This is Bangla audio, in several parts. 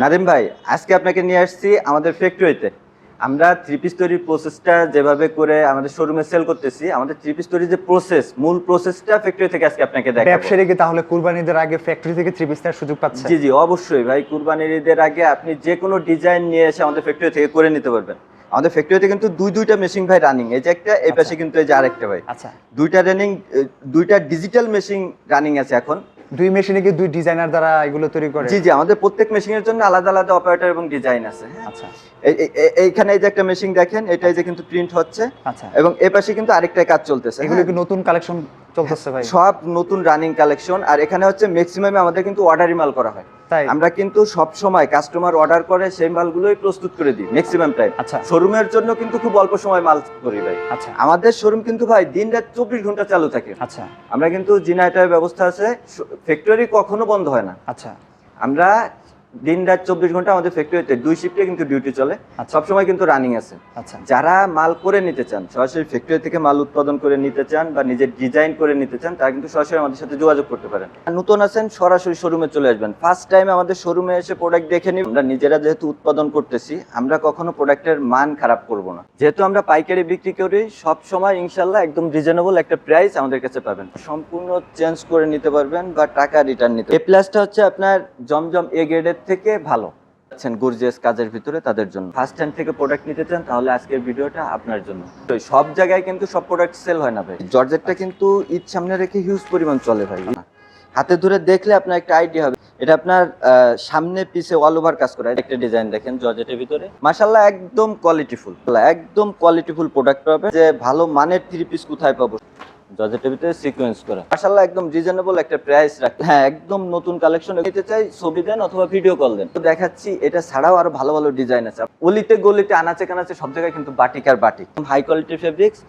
নাদিম ভাই আজকে আপনাকে নিয়ে আসছি আমাদের ফ্যাক্টরিতে আমরা থ্রি পিস তৈরির প্রসেসটা যেভাবে করে আমাদের শোরুমে সেল করতেছি আমাদের থ্রি পিস তৈরির যে প্রসেস মূল প্রসেসটা ফ্যাক্টরি থেকে আজকে আপনাকে দেখাবো। ব্যবসায়ী কি তাহলে কুরবানিদের আগে ফ্যাক্টরি থেকে থ্রি পিস নেওয়ার সুযোগ পাচ্ছে? জি জি অবশ্যই ভাই কুরবানির ঈদের আগে আপনি যে কোনো ডিজাইন নিয়ে এসে আমাদের ফ্যাক্টরি থেকে করে নিতে পারবেন। আমাদের ফ্যাক্টরিতে কিন্তু দুই দুইটা মেশিন ভাই রানিং এই যে একটা এই পাশে কিন্তু এই যে আরেকটা ভাই। আচ্ছা। দুইটা রানিং দুইটা ডিজিটাল মেশিন রানিং আছে এখন। দুই মেশিনে কি দুই ডিজাইনার দ্বারা এগুলো তৈরি করে। জি জি আমাদের প্রত্যেক মেশিনের জন্য আলাদা আলাদা অপারেটর এবং ডিজাইন আছে হ্যাঁ? আচ্ছা। এই- এই- এই- এইখানে এই যে একটা মেশিন দেখেন এটাই যে কিন্তু প্রিন্ট হচ্ছে। আচ্ছা। এবং এ পাশে কিন্তু আরেকটা কাজ চলতেছে এগুলো হ্যাঁ। কি নতুন কালেকশন চলতেছে ভাই? সব নতুন রানিং কালেকশন আর এখানে হচ্ছে ম্যাক্সিমাম আমাদের কিন্তু অর্ডারি মাল করা হয়। আমরা কিন্তু সব সময় কাস্টমার অর্ডার করে সেই মালগুলোই প্রস্তুত করে দিই ম্যাক্সিমাম টাইম আচ্ছা। শোরুমের জন্য কিন্তু খুব অল্প সময় মাল করি ভাই। আচ্ছা। আমাদের শোরুম কিন্তু ভাই দিন রাত চব্বিশ ঘণ্টা চালু থাকে। আচ্ছা। আমরা কিন্তু জিনাইটার ব্যবস্থা আছে ফ্যাক্টরি কখনো বন্ধ হয় না। আচ্ছা। আমরা দিন রাত চব্বিশ ঘণ্টা আমাদের ফ্যাক্টরিতে দুই শিফটে কিন্তু ডিউটি চলে। আচ্ছা। সবসময় কিন্তু রানিং আছে। আচ্ছা। যারা মাল করে নিতে চান সরাসরি ফ্যাক্টরি থেকে মাল উৎপাদন করে নিতে চান বা নিজের ডিজাইন করে নিতে চান তারা কিন্তু সরাসরি আমাদের সাথে যোগাযোগ করতে পারেন। নতুন আছেন সরাসরি শোরুমে চলে আসবেন। ফার্স্ট টাইম আমাদের শোরুমে এসে প্রোডাক্ট দেখে নিন আমরা নিজেরা যেহেতু উৎপাদন করতেছি আমরা কখনো প্রোডাক্টের মান খারাপ করব না। যেহেতু আমরা পাইকারি বিক্রি করি সব সময় ইনশাল্লাহ একদম রিজনেবল একটা প্রাইস আমাদের কাছে পাবেন। সম্পূর্ণ চেঞ্জ করে নিতে পারবেন বা টাকা রিটার্ন নিতে এ প্লাসটা হচ্ছে আপনার জমজম এ গ্রেডের থেকে ভালো। আছেন গর্জিয়াস কাজের ভিতরে তাদের জন্য। ফার্স্ট হ্যান্ড থেকে প্রোডাক্ট নিতে চান, তাহলে আজকের ভিডিওটা আপনার জন্য। তো সব জায়গায় কিন্তু সব প্রোডাক্ট সেল হয় না ভাই। জর্জেটটা কিন্তু ঈদ সামনে রেখে হিউজ পরিমাণ চলে ভাই। হাতে ধরে দেখলে আপনার একটা আইডিয়া হবে। এটা আপনার সামনে পিছে অল ওভার কাজ করা। একটা ডিজাইন দেখেন জর্জেটের ভিতরে। মাশাল্লাহ একদম কোয়ালিটিফুল একদম কোয়ালিটিফুল প্রোডাক্ট পাবে যে ভালো মানের থ্রি পিস কোথায় পাবো? জর্জেটের একটা প্রাইস রাখ হ্যাঁ একদম নতুন কালেকশন চাই, ছবি দেন অথবা ভিডিও কল দেন। তো দেখাচ্ছি, এটা ছাড়াও আরও ভালো ভালো ডিজাইন আছে। গলিতে আনাচে কানাচে সব জায়গায় কিন্তু বাটিক আর বাটিক হাই কোয়ালিটির ফেব্রিক্স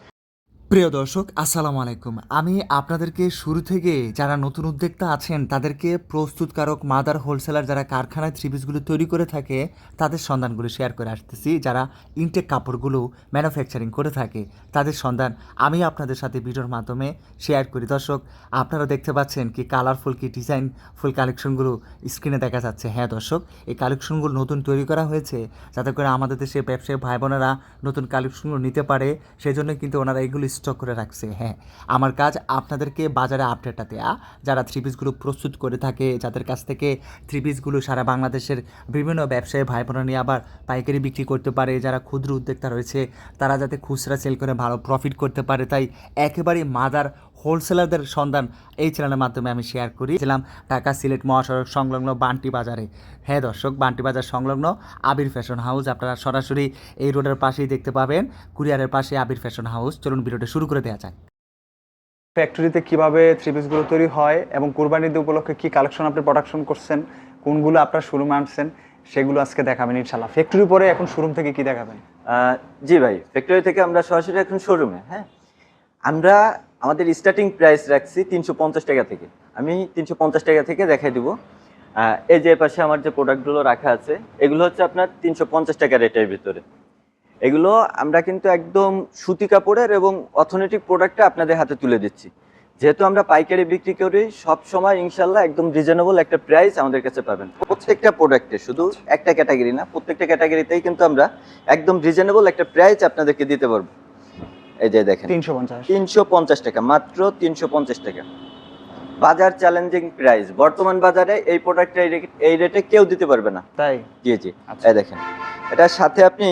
প্রিয় দর্শক, আসসালামু আলাইকুম। আমি আপনাদেরকে শুরু থেকে যারা নতুন উদ্যোক্তা আছেন, তাদেরকে প্রস্তুতকারক মাদার হোলসেলার যারা কারখানায় থ্রি পিসগুলো তৈরি করে থাকে, তাদের সন্ধানগুলো শেয়ার করে আসতেছি। যারা ইনটেক কাপড়গুলো ম্যানুফ্যাকচারিং করে থাকে, তাদের সন্ধান আমি আপনাদের সাথে ভিডিওর মাধ্যমে শেয়ার করি। দর্শক, আপনারা দেখতে পাচ্ছেন কি কালারফুল কি ডিজাইন ফুল কালেকশনগুলো স্ক্রিনে দেখা যাচ্ছে। হ্যাঁ দর্শক, এই কালেকশনগুলো নতুন তৈরি করা হয়েছে, যাতে করে আমাদের দেশে ব্যবসায়ী ভাই বোনেরা নতুন কালেকশনগুলো নিতে পারে। সেই জন্য কিন্তু ওনারা এগুলো স্টক করে রাখছে হ্যাঁ। আমার কাজ আপনাদেরকে বাজারে আপডেটটা দেয়া। যারা থ্রি পিসগুলো প্রস্তুত করে থাকে, যাদের কাছ থেকে থ্রি পিসগুলো সারা বাংলাদেশের বিভিন্ন ব্যবসায়ী ভাই বোনা নিয়ে আবার পাইকারি বিক্রি করতে পারে, যারা ক্ষুদ্র উদ্যোক্তা রয়েছে, তারা যাতে খুচরা সেল করে ভালো প্রফিট করতে পারে। তাই একেবারে মাদার হোলসেলারদের সন্ধান এই চ্যানেলের মাধ্যমে আমি শেয়ার করি। ছিলাম ঢাকা সিলেট মহাসড়ক সংলগ্ন বান্টি বাজারে। হ্যাঁ দর্শক বান্টি বাজার সংলগ্ন আবির ফ্যাশন হাউস আপনারা সরাসরি এই রোডের পাশেই দেখতে পাবেন। কুরিয়ারের পাশে আবির ফ্যাশন হাউস চলুন ভিডিওটা শুরু করে দেওয়া যাক। ফ্যাক্টরিতে কীভাবে থ্রি পিসগুলো তৈরি হয় এবং কুরবানি ঈদ উপলক্ষে কি কালেকশন আপনি প্রোডাকশন করছেন কোনগুলো আপনার শোরুমে আনছেন সেগুলো আজকে দেখাবেন ইনশাল্লাহ ফ্যাক্টরি পরে এখন শোরুম থেকে কি দেখাবেন? জি ভাই ফ্যাক্টরি থেকে আমরা সরাসরি এখন শোরুমে হ্যাঁ? আমরা আমাদের স্টার্টিং প্রাইস রাখছি তিনশো পঞ্চাশ টাকা থেকে। আমি তিনশো পঞ্চাশ টাকা থেকে দেখাই দিব। এই যে পাশে আমার যে প্রোডাক্টগুলো রাখা আছে, এগুলো হচ্ছে আপনার তিনশো পঞ্চাশ টাকা রেটের ভিতরে। এগুলো আমরা কিন্তু একদম সুতি কাপড়ের এবং অর্থনৈতিক প্রোডাক্টটা আপনাদের হাতে তুলে দিচ্ছি। যেহেতু আমরা পাইকারি বিক্রি করি, সব সময় ইনশাল্লাহ একদম রিজনেবল একটা প্রাইস আমাদের কাছে পাবেন। প্রত্যেকটা প্রোডাক্টে শুধু একটা ক্যাটাগরি না, প্রত্যেকটা ক্যাটাগরিতেই কিন্তু আমরা একদম রিজনেবল একটা প্রাইস আপনাদেরকে দিতে পারব। এই যে দেখেন। তিনশো পঞ্চাশ। তিনশো পঞ্চাশ টাকা মাত্র তিনশো পঞ্চাশ টাকা। বাজার চ্যালেঞ্জিং প্রাইস বর্তমান বাজারে এই প্রোডাক্টটা এই রেটে কেউ দিতে পারবে না। তাই? জি জি। আচ্ছা। এই দেখেন এটার সাথে আপনি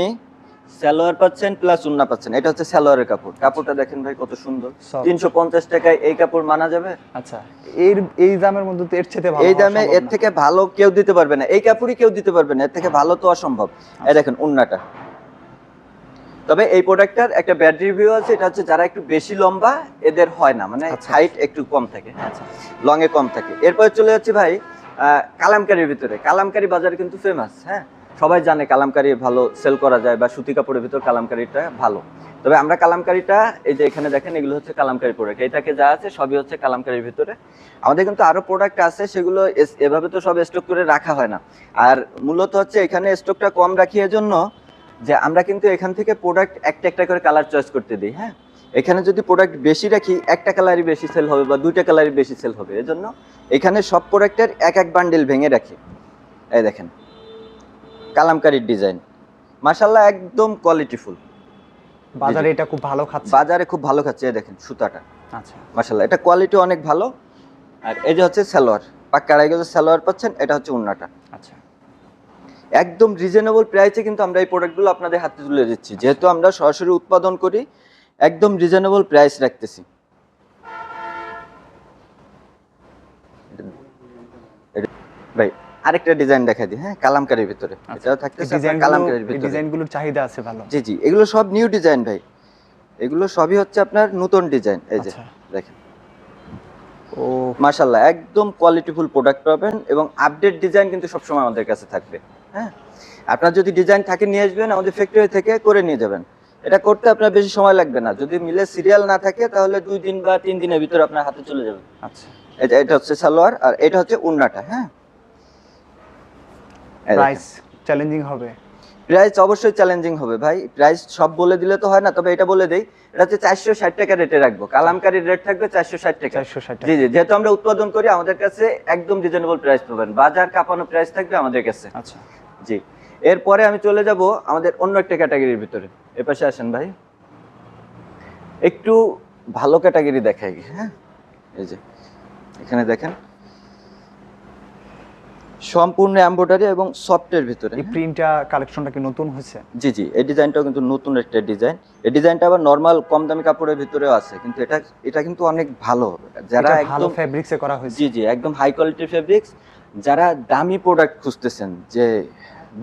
সালোয়ার পাচ্ছেন প্লাস উন্না পাচ্ছেন। এটা হচ্ছে সালোয়ারের কাপড়। কাপড়টা দেখেন ভাই কত সুন্দর। তিনশো পঞ্চাশ টাকায় এই কাপড় মানা যাবে। আচ্ছা এর এই দামের মধ্যে তো এর চেয়ে ভালো এই দামে এর থেকে ভালো কেউ দিতে পারবে না। এই কাপড়ই কেউ দিতে পারবে না। এর থেকে ভালো তো অসম্ভব। এই দেখেন উন্নাটা। তবে এই প্রোডাক্টটার একটা ব্যাড রিভিউ আছে এটা হচ্ছে যারা একটু বেশি লম্বা এদের হয় না মানে আচ্ছা। হাইট একটু কম থাকে হ্যাঁ আচ্ছা লং এ কম থাকে। এরপরে চলে যাচ্ছে ভাই কালামকারির ভিতরে। কালামকারি বাজার কিন্তু ফেমাস হ্যাঁ? সবাই জানে কালামকারি ভালো সেল করা যায় বা সুতি কাপড়ের ভিতর কালামকারিটা ভালো। তবে আমরা কালামকারিটা এই যে এখানে দেখেন এগুলো হচ্ছে কালামকারি প্রোডাক্ট এটাকে যা আছে সবই হচ্ছে কালামকারির ভিতরে। আমাদের কিন্তু আরও প্রোডাক্ট আছে সেগুলো এভাবে তো সব স্টক করে রাখা হয় না। আর মূলত হচ্ছে এখানে স্টকটা কম রাখি এজন্য যে আমরা কিন্তু এখান থেকে প্রোডাক্ট একটা একটা করে কালার চয়েস করতে দিই হ্যাঁ? এখানে যদি প্রোডাক্ট বেশি রাখি একটা কালারই বেশি সেল হবে বা দুইটা কালারই বেশি সেল হবে। এজন্য এখানে সব প্রোডাক্টের এক এক বান্ডেল ভেঙে রাখি। এই দেখেন কালামকারীর ডিজাইন মাশাল্লাহ একদম কোয়ালিটিফুল বাজারে এটা খুব ভালো খাচ্ছে। বাজারে খুব ভালো খাচ্ছে এই দেখেন সুতাটা। আচ্ছা। মাশাল্লাহ এটা কোয়ালিটি অনেক ভালো। আর এই যে হচ্ছে সালোয়ার পাক্কা আড়াই গজের সালোয়ার পাচ্ছেন এটা হচ্ছে উন্নাটা। আচ্ছা। একদম রিজনেবল প্রাইসে কিন্তু আমরা এই প্রোডাক্টগুলো আপনাদের হাতে তুলে দিচ্ছি। যেহেতু আমরা সরাসরি উৎপাদন করি একদম রিজনেবল প্রাইস রাখতেছি। ভাই আরেকটা ডিজাইন দেখা দিই হ্যাঁ? কালামকারীর ভিতরে। এটাও থাকতেছে কালামকারীর ভিতরে। ডিজাইনগুলোর চাহিদা আছে ভালো। জি জি। এগুলো সব নিউ ডিজাইন ভাই। এগুলো সবই হচ্ছে আপনার নতুন ডিজাইন এই যে আচ্ছা। দেখেন। ও। মাশাল্লাহ একদম কোয়ালিটিফুল প্রোডাক্ট পাবেন এবং আপডেট ডিজাইন কিন্তু সবসময় আমাদের কাছে থাকবে। হ্যাঁ? আপনার যদি ডিজাইন থাকে নিয়ে আসবেন আমাদের ফ্যাক্টরি থেকে করে নিয়ে যাবেন। এটা করতে আপনার বেশি সময় লাগবে না। যদি মিলে সিরিয়াল না থাকে তাহলে দুই দিন বা তিন দিনের ভিতরে আপনার হাতে চলে যাবে। আচ্ছা। এটা এটা হচ্ছে সালোয়ার আর এটা হচ্ছে উন্নাটা হ্যাঁ? প্রাইস চ্যালেঞ্জিং হবে। প্রাইস অবশ্যই চ্যালেঞ্জিং হবে ভাই। প্রাইস সব বলে দিলে তো হয় না তবে এটা বলে দেই। এটা হচ্ছে চারশো ষাট টাকা রেটে রাখব। কালামকারীর রেট থাকবে চারশো ষাট টাকা। জি জি যেহেতু আমরা উৎপাদন করি আমাদের কাছে একদম রিজনেবল প্রাইস পাবেন। বাজার কাঁপানো প্রাইস থাকবে আমাদের কাছে। আচ্ছা। জি। এরপরে আমি চলে যাব আমাদের অন্য একটা ক্যাটাগরির ভিতরে। এ পাশে আসেন ভাই। একটু ভালো ক্যাটাগরি দেখাই হ্যাঁ? এই যে এখানে দেখেন। সম্পূর্ণ এমব্রয়ডারি এবং সফটের ভিতরে এই প্রিন্টটা কালেকশনটা কি নতুন হয়েছে? জি জি এই ডিজাইনটাও কিন্তু নতুন একটা ডিজাইন। এই ডিজাইনটা আবার নর্মাল কম দামি কাপড়ের ভিতরেও আছে কিন্তু এটা এটা কিন্তু অনেক ভালো। যারা এটা ভালো একদম ফেব্রিক্সে করা হয়েছে। জি জি একদম হাই কোয়ালিটির ফেব্রিক্স যারা দামি প্রোডাক্ট খুঁজতেছেন যে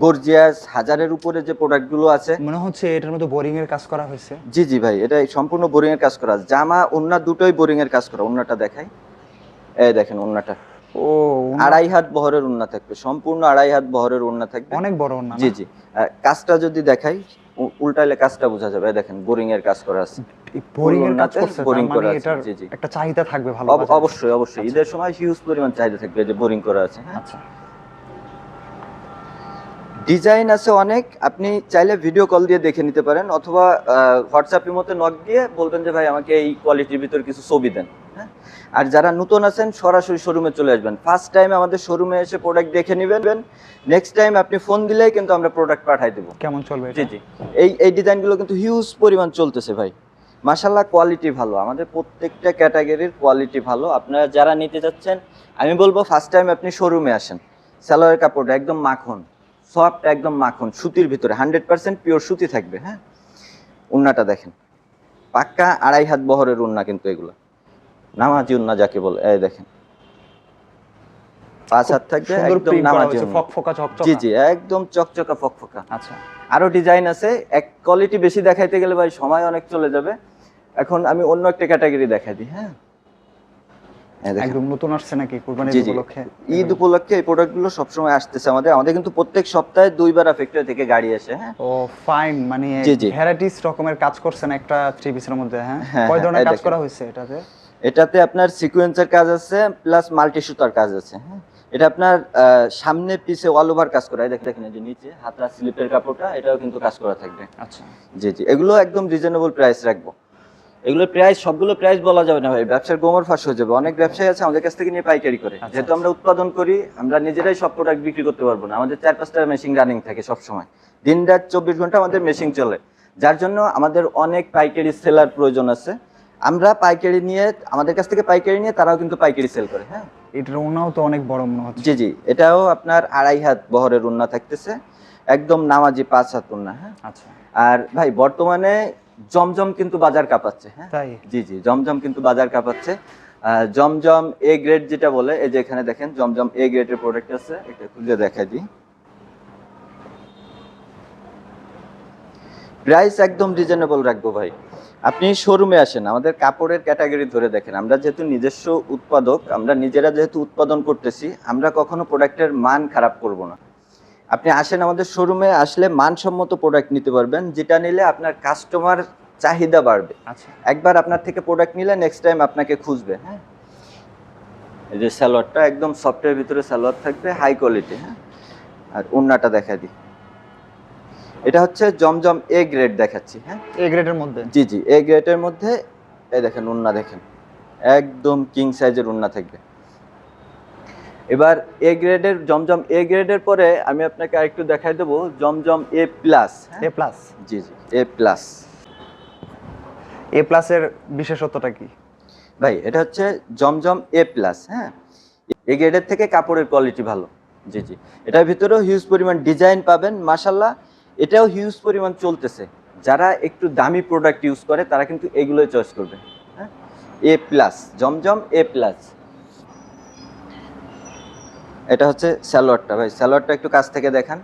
গর্জিয়াস হাজারের উপরে যে প্রোডাক্টগুলো আছে মনে হচ্ছে এটার মধ্যে বোরিং এর কাজ করা হয়েছে। জি জি ভাই এটা সম্পূর্ণ বোরিং এর কাজ করা। জামা ওন্না দুটোই বোরিং এর কাজ করা। ওন্নাটা দেখাই। এই দেখেন ওন্নাটা। ও আড়াই হাত বহরের ওন্না থাকবে। সম্পূর্ণ আড়াই হাত বহরের ওন্না থাকবে। অনেক বড় না? জি জি। কাজটা যদি দেখাই উল্টাইলে কাজটা বোঝা যাবে। দেখেন বোরিং এর কাজ করা আছে। বোরিং এর কাজ করছে boring করা মানে আছে, জি, জি। একটা চাহিদা থাকবে ভালো অবশ্যই অবশ্যই। ঈদের সময় হিউজ পরিমাণ চাহিদা থাকবে যে বোরিং করা আছে হ্যাঁ? আচ্ছা। ডিজাইন আছে অনেক আপনি চাইলে ভিডিও কল দিয়ে দেখে নিতে পারেন অথবা হোয়াটসঅ্যাপের মধ্যে নক দিয়ে বলবেন যে ভাই আমাকে এই কোয়ালিটির ভিতর কিছু ছবি দেন। হ্যাঁ? আর যারা নতুন আছেন সরাসরি শোরুমে চলে আসবেন। ফার্স্ট টাইম আমাদের শোরুমে এসে প্রোডাক্ট দেখে নেবেন। নেক্সট টাইম আপনি ফোন দিলেই কিন্তু আমরা প্রোডাক্ট পাঠাই দেবো। কেমন চলবে জি জি। এই এই ডিজাইনগুলো কিন্তু হিউজ পরিমাণ চলতেছে ভাই। মাশাল্লাহ কোয়ালিটি ভালো। আমাদের প্রত্যেকটা ক্যাটাগরির কোয়ালিটি ভালো। আপনারা যারা নিতে যাচ্ছেন আমি বলব ফার্স্ট টাইম আপনি শোরুমে আসেন। সালোয়ার কাপড়টা একদম মাখন সফট একদম মাখন সুতির ভিতরে। হান্ড্রেড পার্সেন্ট পিওর সুতি থাকবে হ্যাঁ? উন্নাটা দেখেন। পাক্কা আড়াই হাত বহরের উন্না কিন্তু এগুলো। নামাজি উন্না যাকে বলে এই দেখেন। পাঁচ হাত থাকবে একদম নামাজি ফকফকা চকচকা জি জি একদম চকচকা ফকফকা। আচ্ছা। আরও ডিজাইন আছে এক কোয়ালিটি বেশি দেখাইতে গেলে ভাই সময় অনেক চলে যাবে। এখন আমি অন্য একটা ক্যাটাগরি দেখাই দিই হ্যাঁ? একদম নতুন আসছে নাকি কুরবানির জি জি। উপলক্ষে? ঈদ উপলক্ষে এই প্রোডাক্টগুলো সবসময় আসতেছে আমাদের। আমাদের কিন্তু প্রত্যেক সপ্তাহে দুইবার ফ্যাক্টরি থেকে গাড়ি আসে হ্যাঁ? ও ফাইন মানে জি, জি। ভ্যারাইটিস রকমের কাজ করছেন একটা থ্রি পিসের মধ্যে হ্যাঁ? হ্যাঁ, কয় হ্যাঁ, ধরনের কাজ করা হয়েছে এটাতে? এটাতে আপনার সিকোয়েন্সের কাজ আছে প্লাস মাল্টি সুতার কাজ আছে হ্যাঁ? এটা আপনার সামনে পিছে অল ওভার কাজ করা এই দেখ- দেখেন যে নিচে হাতা স্লিপের কাপড়টা এটাও কিন্তু কাজ করা থাকবে। আচ্ছা। জি জি এগুলো একদম রিজনেবল প্রাইস রাখব। এগুলোর প্রাইস সবগুলো প্রাইস বলা যাবে না ভাই ব্যবসার গোমর ফাঁস হয়ে যাবে। অনেক ব্যবসায়ী আছে আমাদের কাছ থেকে নিয়ে পাইকারি করে। আচ্ছা, যেহেতু আমরা উৎপাদন করি আমরা নিজেরাই সব প্রোডাক্ট বিক্রি করতে পারব না। আমাদের চার পাঁচটা মেশিন রানিং থাকে সব সময় দিন রাত চব্বিশ ঘণ্টা আমাদের মেশিন চলে। যার জন্য আমাদের অনেক পাইকারি সেলার প্রয়োজন আছে। আমরা পাইকারি নিয়ে আমাদের কাছ থেকে পাইকারি নিয়ে তারাও কিন্তু পাইকারি সেল করে হ্যাঁ? এটার ওনাও তো অনেক বড় মনে হচ্ছে। জি জি এটাও আপনার আড়াই হাত বহরের উন্না থাকতেছে। একদম নামাজি পাঁচ হাত উন্না হ্যাঁ? আচ্ছা। আর ভাই বর্তমানে জমজম কিন্তু বাজার কাঁপাচ্ছে হ্যাঁ? তাই? জি জি জমজম কিন্তু বাজার কাঁপাচ্ছে। জমজম এ গ্রেড যেটা বলে এই যে এখানে দেখেন জমজম এ গ্রেডের প্রোডাক্ট আছে এটা খুলে দেখা দিই। প্রাইস একদম রিজনেবল রাখব ভাই। আপনি শোরুমে আসেন আমাদের কাপড়ের ক্যাটাগরি ধরে দেখেন আমরা যেহেতু নিজস্ব উৎপাদক আমরা নিজেরা যেহেতু উৎপাদন করতেছি আমরা কখনো প্রোডাক্টের মান খারাপ করব না। আপনি আসেন আমাদের শোরুমে আসলে মানসম্মত প্রোডাক্ট নিতে পারবেন যেটা নিলে আপনার কাস্টমার চাহিদা বাড়বে। আচ্ছা। একবার আপনার থেকে প্রোডাক্ট নিলে নেক্সট টাইম আপনাকে খুঁজবে হ্যাঁ? এই যে সালোয়ারটা একদম সফটের ভিতরে সালোয়ার থাকবে হাই কোয়ালিটি হ্যাঁ? আর ওন্নাটা দেখা দিই। এটা হচ্ছে জমজম এ গ্রেড দেখাচ্ছি হ্যাঁ? এ গ্রেডের মধ্যে? জি জি এ গ্রেডের মধ্যে এই দেখেন উন্না দেখেন একদম কিং সাইজের উন্না থাকবে। এবার এ গ্রেডের জমজম এ গ্রেডের পরে আমি আপনাকে আরেকটু দেখাই দেবো Zamzam A plus A plus G G A plus A প্লাসের বিশেষত্বটা কি? ভাই এটা হচ্ছে জমজম এ প্লাস হ্যাঁ? এ গ্রেডের থেকে কাপড়ের কোয়ালিটি ভালো জি জি। এটার ভিতরেও হিউজ পরিমাণ ডিজাইন পাবেন মাসাল্লাহ এটাও হিউজ পরিমাণ চলতেছে। যারা একটু দামি প্রোডাক্ট ইউজ করে তারা কিন্তু এগুলোই চয়েস করবে। হ্যাঁ? এ প্লাস জমজম এ প্লাস এটা হচ্ছে স্যালোয়ারটা। ভাই স্যালোয়ারটা একটু কাছ থেকে দেখান।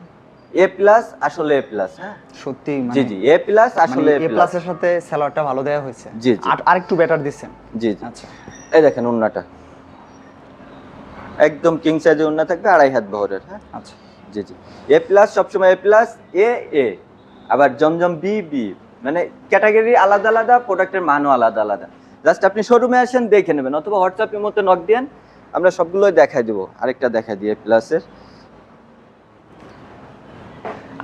এ প্লাস আসলে এ প্লাস হ্যাঁ? সত্যি জি জি এ প্লাস আসলে এ প্লাস এর সাথে স্যালাডটা ভালো দেওয়া হয়েছে। জি, জি। আর আরেকটু বেটার দিচ্ছেন। জি জি। আচ্ছা। এই দেখেন উন্নাটা একদম কিং সাইজের উন্না থাকবে আড়াই হাত বহরের হ্যাঁ? আচ্ছা। জি জি। এ প্লাস সবসময় এ প্লাস এ এ আবার জমজম বি বি মানে ক্যাটাগরি আলাদা আলাদা প্রোডাক্টের মানও আলাদা আলাদা। জাস্ট আপনি শোরুমে আসেন দেখে নেবেন। অথবা হোয়াটসঅ্যাপের মধ্যে নক দেন আমরা সবগুলোই দেখাই দেবো। আরেকটা দেখাই দিই এ প্লাসের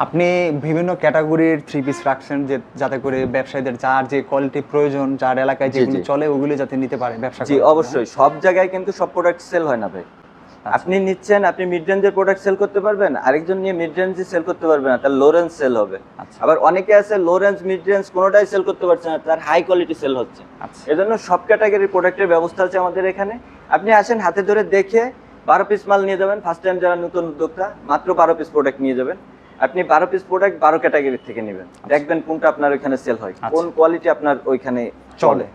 আপনি বিভিন্ন ক্যাটাগরির থ্রি পিস রাখছেন যে যাতে করে ব্যবসায়ীদের যার যে কোয়ালিটি প্রয়োজন যার এলাকায় যেগুলো চলে ওগুলো যাতে নিতে পারে ব্যবসা জি অবশ্যই। সব জায়গায় কিন্তু সব প্রোডাক্ট সেল হয় না ভাই। আপনি নিচ্ছেন আপনি মিড রেঞ্জের প্রোডাক্ট সেল করতে পারবেন আরেকজন নিয়ে মিড রেঞ্জে সেল করতে পারবেন না তার লো রেঞ্জ সেল হবে। আচ্ছা। আবার অনেকে আছে লো রেঞ্জ মিড রেঞ্জ কোনোটাই সেল করতে পারছে না তার হাই কোয়ালিটি সেল হচ্ছে। আচ্ছা। এজন্য সব ক্যাটাগরির প্রোডাক্টের ব্যবস্থা আছে আমাদের এখানে। আপনি আসেন হাতে ধরে দেখে বারো পিস মাল নিয়ে যাবেন ফার্স্ট টাইম যারা নতুন উদ্যোক্তা মাত্র বারো পিস প্রোডাক্ট নিয়ে যাবেন। আপনি বারো পিস প্রোডাক্ট বারো ক্যাটাগরি থেকে নেবেন। দেখবেন কোনটা আপনার ওইখানে সেল হয় আচ্ছা। কোন কোয়ালিটি আপনার ওইখানে চলে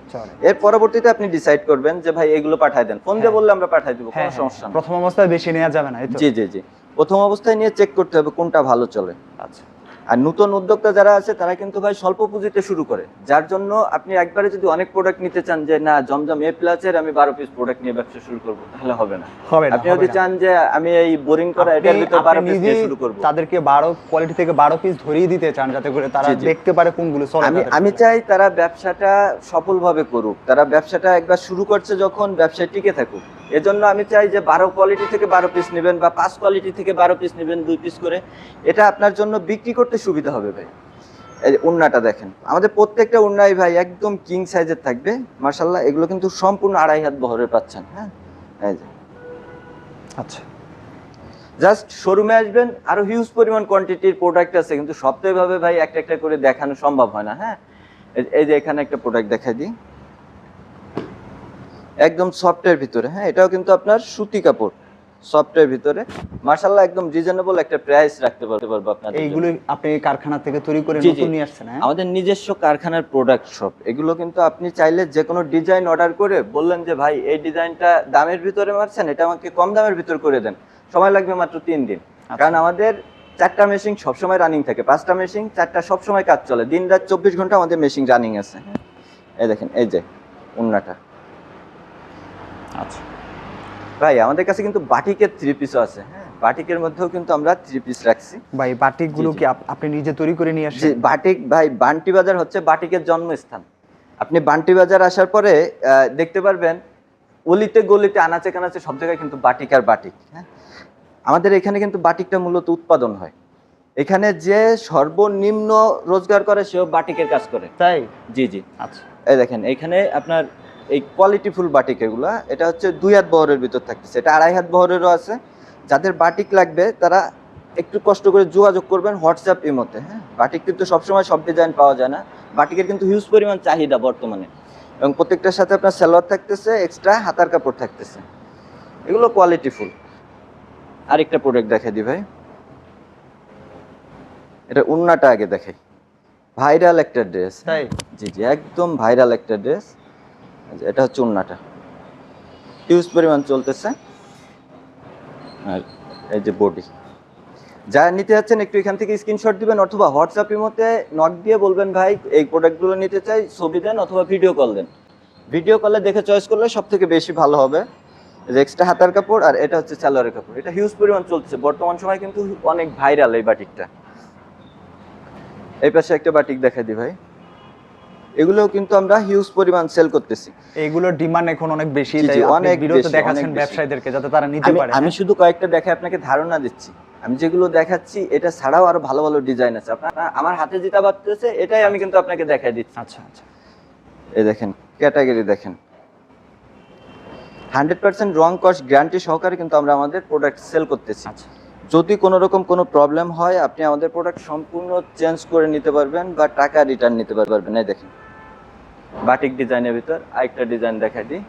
এর পরবর্তীতে আপনি ডিসাইড করবেন যে ভাই এগুলো পাঠায় দেন। ফোন দিয়ে হ্যাঁ। বললে আমরা পাঠাই দেবো হ্যাঁ কোনো হ্যাঁ, সমস্যা প্রথম অবস্থায় বেশি নেওয়া যাবে না জি জি জি। প্রথম অবস্থায় নিয়ে চেক করতে হবে কোনটা ভালো চলে। আচ্ছা। আর নতুন উদ্যোক্তা যারা আছে তারা কিন্তু ভাই স্বল্প পুঁজিতে শুরু করে। যার জন্য আপনি একবারে যদি অনেক প্রোডাক্ট নিতে চান যে না জমজম এ প্লাসের আমি বারো পিস প্রোডাক্ট নিয়ে ব্যবসা শুরু করব তাহলে হবে না। হবে না আপনি যদি চান যে আমি এই বোরিং করা এটার ভিতর বারো পিস দিয়ে শুরু করব। তাদেরকে বারো কোয়ালিটি থেকে বারো পিস ধরিয়ে দিতে চান যাতে করে তারা। দেখতে পারে কোনগুলো আমি আমি চাই তারা ব্যবসাটা সফলভাবে করুক। তারা ব্যবসাটা একবার শুরু করছে যখন ব্যবসায় টিকে থাকুক। এজন্য আমি চাই যে বারো কোয়ালিটি থেকে বারো পিস নেবেন বা পাঁচ কোয়ালিটি থেকে বারো পিস নেবেন দুই পিস করে। এটা আপনার জন্য বিক্রি করতে সুবিধা হবে ভাই। এই উন্নাটা দেখেন। আমাদের প্রত্যেকটা উন্নাই ভাই একদম কিং সাইজের থাকবে। মার্শাল্লাহ এগুলো কিন্তু সম্পূর্ণ আড়াই হাত বহরের পাচ্ছেন হ্যাঁ? এই যে। আচ্ছা। জাস্ট শোরুমে আসবেন আরও হিউজ পরিমাণ কোয়ান্টিটির প্রোডাক্ট আছে কিন্তু সব তো এভাবে ভাই একটা একটা করে দেখানো সম্ভব হয় না হ্যাঁ? এই যে এখানে একটা প্রোডাক্ট দেখাই দিই। একদম সফটের ভিতরে হ্যাঁ এটাও কিন্তু আপনার সুতি কাপড় সফটের ভিতরে। মার্শাল্লাহ একদম রিজনেবল একটা প্রাইস রাখতে পারতে পারব আপনাদের এইগুলো আপনি কারখানা থেকে তৈরি করে। নতুন নিয়ে আসছেন হ্যাঁ? আমাদের নিজস্ব কারখানার প্রোডাক্ট সব এগুলো কিন্তু আপনি চাইলে যে কোনো ডিজাইন অর্ডার করে বললেন যে ভাই এই ডিজাইনটা দামের ভিতরে মারছেন এটা আমাকে কম দামের ভিতর করে দেন। সময় লাগবে মাত্র তিন দিন। কারণ আমাদের চারটা মেশিন সবসময় রানিং থাকে। পাঁচটা মেশিন চারটা সবসময় কাজ চলে। দিন রাত চব্বিশ ঘণ্টা আমাদের মেশিন রানিং আছে। এই দেখেন এই যে উন্নাটা। আচ্ছা। ভাই আমাদের কাছে কিন্তু বাটিকের থ্রি পিসও আছে হ্যাঁ? বাটিকের মধ্যেও কিন্তু আমরা থ্রি পিস রাখছি। ভাই বাটিকগুলো। কি আপ- আপনি নিজে তৈরি করে নিয়ে আসছেন বাটিক ভাই বান্টি বাজার হচ্ছে বাটিকের জন্মস্থান। আপনি বান্টি বাজার আসার পরে দেখতে পারবেন অলিতে গলিতে আনাচে কানাচে সব জায়গায় কিন্তু বাটিক আর বাটিক হ্যাঁ? আমাদের এখানে কিন্তু বাটিকটা মূলত উৎপাদন হয়। এখানে যে সর্বনিম্ন রোজগার করে সেও বাটিকের কাজ করে। তাই? জি জি। আচ্ছা। এই দেখেন এখানে আপনার এই কোয়ালিটিফুল বাটিক এগুলা এটা হচ্ছে দুই হাত বহরের ভিতর থাকতেছে। এটা আড়াই হাত বহরেরও আছে। যাদের বাটিক লাগবে তারা একটু কষ্ট করে যোগাযোগ করবেন হোয়াটসঅ্যাপ ইমোতে হ্যাঁ? বাটিক কিন্তু সবসময় সব ডিজাইন পাওয়া যায় না। বাটিকের কিন্তু হিউজ পরিমাণ চাহিদা বর্তমানে। এবং প্রত্যেকটার সাথে আপনার সালোয়ার থাকতেছে এক্সট্রা হাতার কাপড় থাকতেছে। এগুলো কোয়ালিটিফুল আরেকটা প্রোডাক্ট দেখাই দি ভাই। এটা উন্নাটা আগে দেখাই। ভাইরাল একটা ড্রেস তাই? জি জি একদম ভাইরাল একটা ড্রেস এটা হচ্ছে উন্নাটা। হিউজ পরিমাণ চলতেছে। আর এই যে বডি যা নিতে যাচ্ছেন একটু এখান থেকে স্ক্রিনশট দিবেন অথবা হোয়াটসঅ্যাপ মধ্যে নক দিয়ে বলবেন, ভাই, এই প্রোডাক্টগুলো নিতে চাই, ছবি দেন অথবা ভিডিও কল দেন। ভিডিও কলে দেখে চয়েস করলে সব থেকে বেশি ভালো হবে। এক্সট্রা হাতার কাপড় আর এটা হচ্ছে সালোয়ারের কাপড়। এটা হিউজ পরিমাণ চলছে বর্তমান সময় কিন্তু অনেক ভাইরাল এই বাটিকটা এই পাশে একটা বাটিক দেখাই দিই ভাই। এগুলোও কিন্তু আমরা হিউজ পরিমাণ সেল করতেছি। এইগুলোর ডিমান্ড এখন অনেক বেশি তাই আপনি অনেক বিরত দেখাচ্ছেন ব্যবসায়ীদেরকে যাতে তারা নিতে পারে আমি হ্যাঁ? শুধু কয়েকটা দেখে আপনাকে ধারণা দিচ্ছি। আমি যেগুলো দেখাচ্ছি এটা ছাড়াও আরও ভালো ভালো ডিজাইন আছে। আপনারা আমার হাতে যেটা বাড়তেছে এটাই আমি কিন্তু আপনাকে দেখাই দিচ্ছি। আচ্ছা আচ্ছা। এই দেখেন ক্যাটাগরি দেখেন। হান্ড্রেড পার্সেন্ট রং কস্ট গ্যারান্টি সহকারে কিন্তু আমরা আমাদের প্রোডাক্ট সেল করতেছি। আচ্ছা। যদি কোনো রকম কোনো প্রবলেম হয় আপনি আমাদের প্রোডাক্ট সম্পূর্ণ চেঞ্জ করে নিতে পারবেন বা টাকা রিটার্ন নিতে পারবেন। এই দেখেন। বাটিক ডিজাইনের ভিতর আরেকটা ডিজাইন দেখাই দিই।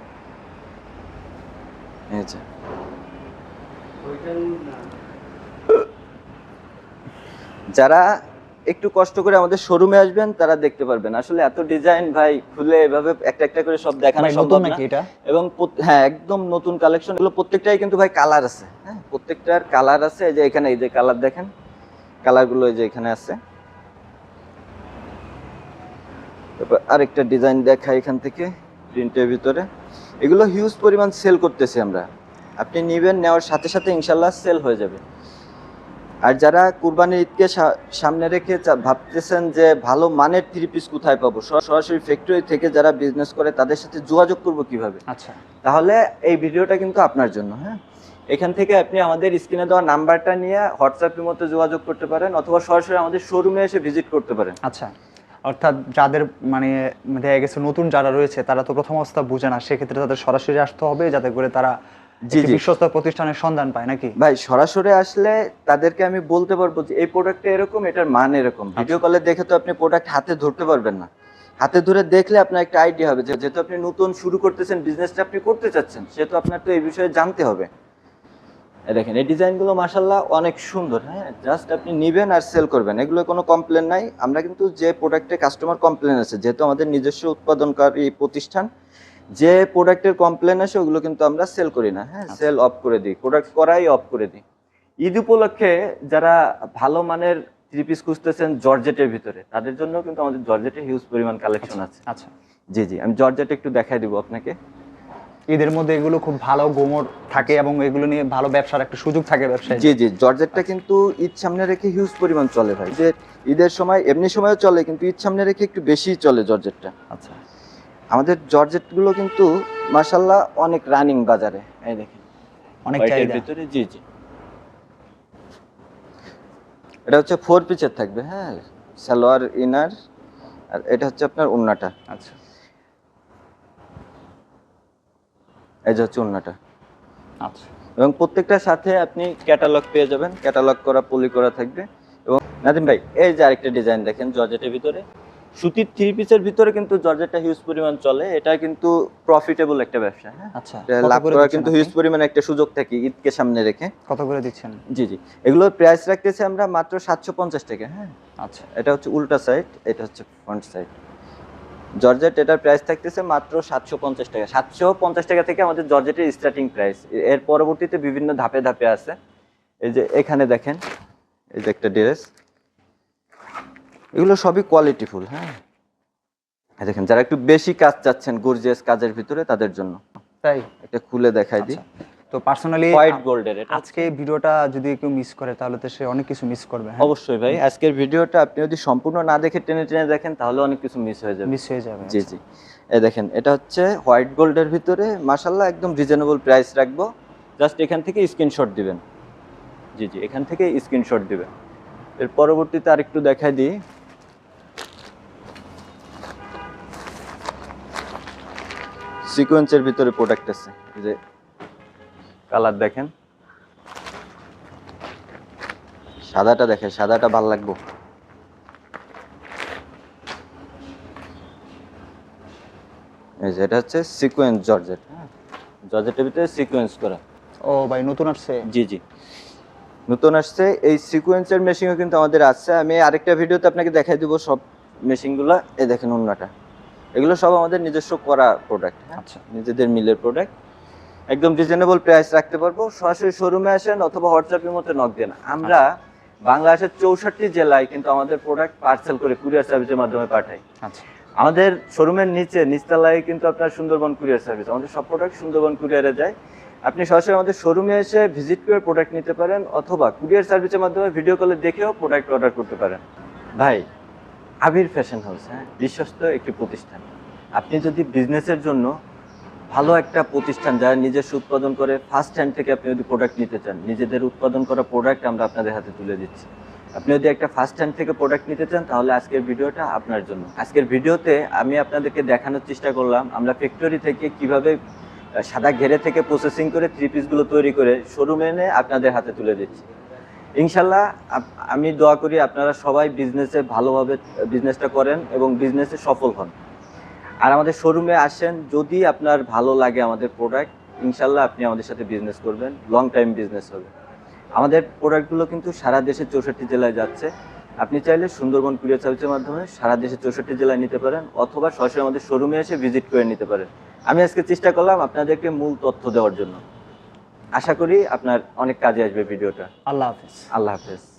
যারা একটু কষ্ট করে আমাদের শোরুমে আসবেন তারা দেখতে পারবেন। আসলে এত ডিজাইন ভাই খুলে এভাবে একটা একটা করে সব দেখানো সম্ভব না। এবং হ্যাঁ একদম নতুন কালেকশন এগুলো প্রত্যেকটাই কিন্তু ভাই কালার আছে। হ্যাঁ প্রত্যেকটার কালার আছে। এই যে এখানে এই যে কালার দেখেন। কালারগুলো এই যে এখানে আছে। তারপর আরেকটা ডিজাইন দেখা এখান থেকে প্রিন্টের ভিতরে। এগুলো হিউজ পরিমাণ সেল করতেছি আমরা। আপনি নেবেন নেওয়ার সাথে সাথে ইনশাল্লাহ সেল হয়ে যাবে। আর যারা কুরবানির ঈদকে সামনে রেখে ভাবতেছেন যে ভালো মানের থ্রি পিস কোথায় পাবো সর- সরাসরি ফ্যাক্টরি থেকে যারা বিজনেস করে তাদের সাথে যোগাযোগ করব কীভাবে? আচ্ছা। তাহলে এই ভিডিওটা কিন্তু আপনার জন্য হ্যাঁ? এখান থেকে আপনি আমাদের স্ক্রিনে দেওয়া নাম্বারটা নিয়ে হোয়াটসঅ্যাপের মধ্যে যোগাযোগ করতে পারেন অথবা সরাসরি আমাদের শোরুমে এসে ভিজিট করতে পারেন। আচ্ছা। অর্থাৎ যাদের মানে দেখা গেছে নতুন যারা রয়েছে তারা তো প্রথম অবস্থা বুঝে না। সেক্ষেত্রে তাদের সরাসরি আসতে হবে যাতে করে তারা জি, বিশ্বস্ত প্রতিষ্ঠানের সন্ধান পায় নাকি? ভাই সরাসরি আসলে তাদেরকে আমি বলতে পারব যে এই প্রোডাক্টটা এরকম এটার মান এরকম। ভিডিও কলে দেখে তো আপনি প্রোডাক্ট হাতে ধরতে পারবেন না। হাতে ধরে দেখলে আপনার একটা আইডিয়া হবে যে যেহেতু আপনি নতুন শুরু করতেছেন বিজনেসটা আপনি করতে চাচ্ছেন সেহেতু আপনার তো এই বিষয়ে জানতে হবে। দেখেন এই ডিজাইনগুলো মাসাল্লাহ অনেক সুন্দর হ্যাঁ? জাস্ট আপনি নিবেন আর সেল করবেন। এগুলো কোনো কমপ্লেন নাই। আমরা কিন্তু যে প্রোডাক্টে কাস্টমার কমপ্লেন আছে যেহেতু আমাদের নিজস্ব উৎপাদনকারী প্রতিষ্ঠান যে প্রোডাক্টের কমপ্লেন আসে ওগুলো কিন্তু আমরা সেল করি না হ্যাঁ? সেল অফ করে দিই প্রোডাক্ট করাই অফ করে দিই। ঈদ উপলক্ষে যারা ভালো মানের থ্রি পিস খুঁজতেছেন জর্জেটের ভিতরে তাদের জন্য কিন্তু আমাদের জর্জেটের হিউজ পরিমাণ কালেকশন আছে। আচ্ছা। জি জি আমি জর্জেট একটু দেখাই দিব আপনাকে। ঈদের মধ্যে এগুলো খুব ভালো গোমর থাকে এবং এগুলো নিয়ে ভালো ব্যবসার একটা সুযোগ থাকে ব্যবসায় জি জি জর্জেটটা কিন্তু ঈদ সামনে রেখে হিউজ পরিমাণ চলে ভাই। যে ঈদের সময় এমনি সময়ও চলে কিন্তু ঈদ সামনে রেখে একটু বেশি চলে জর্জেটটা। আচ্ছা। আমাদের জর্জেটগুলো কিন্তু মাসাল্লাহ অনেক রানিং বাজারে এই দেখেন। অনেক চাহিদা। ভিতরে জি জি। এটা হচ্ছে ফোর পিচের থাকবে হ্যাঁ? সালোয়ার ইনার আর এটা হচ্ছে আপনার উন্নাটা আচ্ছা। এই যে হচ্ছে উন্নাটা আচ্ছা। এবং প্রত্যেকটার সাথে আপনি ক্যাটালগ পেয়ে যাবেন। ক্যাটালগ করা পলি করা থাকবে। এবং নাদিম ভাই এই যে আরেকটা ডিজাইন দেখেন জর্জেটের ভিতরে। সুতির থ্রি পিসের ভিতরে কিন্তু জর্জেটটা হিউজ পরিমাণ চলে। এটা কিন্তু প্রফিটেবল একটা ব্যবসা হ্যাঁ? আচ্ছা। লাভ করে করার কিন্তু হিউজ পরিমাণ একটা সুযোগ থাকে ঈদকে সামনে রেখে। কত করে দিচ্ছেন? জি জি। এগুলোর প্রাইস রাখতেছি আমরা মাত্র সাতশো পঞ্চাশ টাকা হ্যাঁ? আচ্ছা। এটা হচ্ছে উল্টা সাইড এটা হচ্ছে ফ্রন্ট সাইড জর্জেট এটার প্রাইস থাকতেছে মাত্র সাতশো পঞ্চাশ টাকা। সাতশো পঞ্চাশ টাকা থেকে আমাদের জর্জেটের স্টার্টিং প্রাইস এর পরবর্তীতে বিভিন্ন ধাপে ধাপে আছে। এই যে এখানে দেখেন এই যে একটা ড্রেস এগুলো সবই কোয়ালিটিফুল হ্যাঁ? দেখেন যারা একটু বেশি কাজ চাচ্ছেন গর্জিয়াস কাজের ভিতরে তাদের জন্য। তাই? একটা খুলে দেখাই দিই। আচ্ছা। তো পার্সোনালি হোয়াইট গোল্ডের এটা আজকে ভিডিওটা যদি কেউ মিস করে তাহলে তো সে অনেক কিছু মিস করবে হ্যাঁ? অবশ্যই ভাই আজকের ভিডিওটা আপনি যদি সম্পূর্ণ না দেখে টেনে টেনে দেখেন তাহলে অনেক কিছু মিস হয়ে যাবে। মিস হয়ে যাবে জি জি। এই দেখেন এটা হচ্ছে হোয়াইট গোল্ডের ভিতরে মাসাল্লাহ একদম রিজনেবল প্রাইস রাখব। জাস্ট এখান থেকে স্ক্রিনশট দিবেন। জি জি এখান থেকে স্ক্রিনশট দিবেন। এর পরবর্তীতে আরেকটু দেখাই দিই। সিকোয়েন্সের ভিতরে প্রোডাক্ট আছে। যে কালার দেখেন। সাদাটা দেখেন সাদাটা ভালো লাগবো। এই যে এটা হচ্ছে সিকোয়েন্স জর্জেট হ্যাঁ? জর্জেটের ভিতরে সিকোয়েন্স করা। ও ভাই নতুন আসছে? জি জি। নতুন আসছে এই সিকোয়েন্সের মেশিনও কিন্তু আমাদের আছে। আমি আরেকটা ভিডিওতে আপনাকে দেখাই দিব সব মেশিনগুলো এই দেখেন অন্যটা এগুলো সব আমাদের নিজস্ব করা প্রোডাক্ট আচ্ছা। নিজেদের মিলের প্রোডাক্ট একদম রিজনেবল প্রাইস রাখতে পারব। সরাসরি শোরুমে আসেন অথবা হোয়াটসঅ্যাপের মধ্যে নক দেন আমরা বাংলাদেশের চৌষট্টি জেলায় কিন্তু আমাদের প্রোডাক্ট পার্সেল করে কুরিয়ার সার্ভিসের মাধ্যমে পাঠাই। আচ্ছা। আমাদের শোরুমের নিচে নিচতলায় কিন্তু আপনার সুন্দরবন কুরিয়ার সার্ভিস আমাদের সব প্রোডাক্ট সুন্দরবন কুরিয়ারে যায়। আপনি সরাসরি আমাদের শোরুমে এসে ভিজিট করে প্রোডাক্ট নিতে পারেন অথবা কুরিয়ার সার্ভিসের মাধ্যমে ভিডিও কলে দেখেও প্রোডাক্ট অর্ডার করতে পারেন। ভাই আবির ফ্যাশন হাউস হ্যাঁ? বিশ্বস্ত একটি প্রতিষ্ঠান। আপনি যদি বিজনেসের জন্য ভালো একটা প্রতিষ্ঠান যারা নিজস্ব উৎপাদন করে ফার্স্ট হ্যান্ড থেকে আপনি যদি প্রোডাক্ট নিতে চান, নিজেদের উৎপাদন করা প্রোডাক্ট আমরা আপনাদের হাতে তুলে দিচ্ছি। আপনি যদি একটা ফার্স্ট হ্যান্ড থেকে প্রোডাক্ট নিতে চান, তাহলে আজকের ভিডিওটা আপনার জন্য। আজকের ভিডিওতে আমি আপনাদেরকে দেখানোর চেষ্টা করলাম, আমরা ফ্যাক্টরি থেকে কীভাবে সাদা ঘেরে থেকে প্রসেসিং করে থ্রি পিসগুলো তৈরি করে শোরুমে এনে আপনাদের হাতে তুলে দিচ্ছি। ইনশাল্লাহ আমি দোয়া করি আপনারা সবাই বিজনেসে ভালোভাবে বিজনেসটা করেন এবং বিজনেসে সফল হন। আর আমাদের শোরুমে আসেন যদি আপনার ভালো লাগে আমাদের প্রোডাক্ট ইনশাল্লাহ আপনি আমাদের সাথে বিজনেস করবেন লং টাইম বিজনেস হবে। আমাদের প্রোডাক্টগুলো কিন্তু সারা দেশে চৌষট্টি জেলায় যাচ্ছে। আপনি চাইলে সুন্দরবন কুরিয়ার সার্ভিসের মাধ্যমে সারা দেশে চৌষট্টি জেলায় নিতে পারেন অথবা সরাসরি আমাদের শোরুমে এসে ভিজিট করে নিতে পারেন। আমি আজকে চেষ্টা করলাম আপনাদেরকে মূল তথ্য দেওয়ার জন্য। আশা করি আপনার অনেক কাজে আসবে ভিডিওটা। আল্লাহ হাফিজ। আল্লাহ হাফেজ।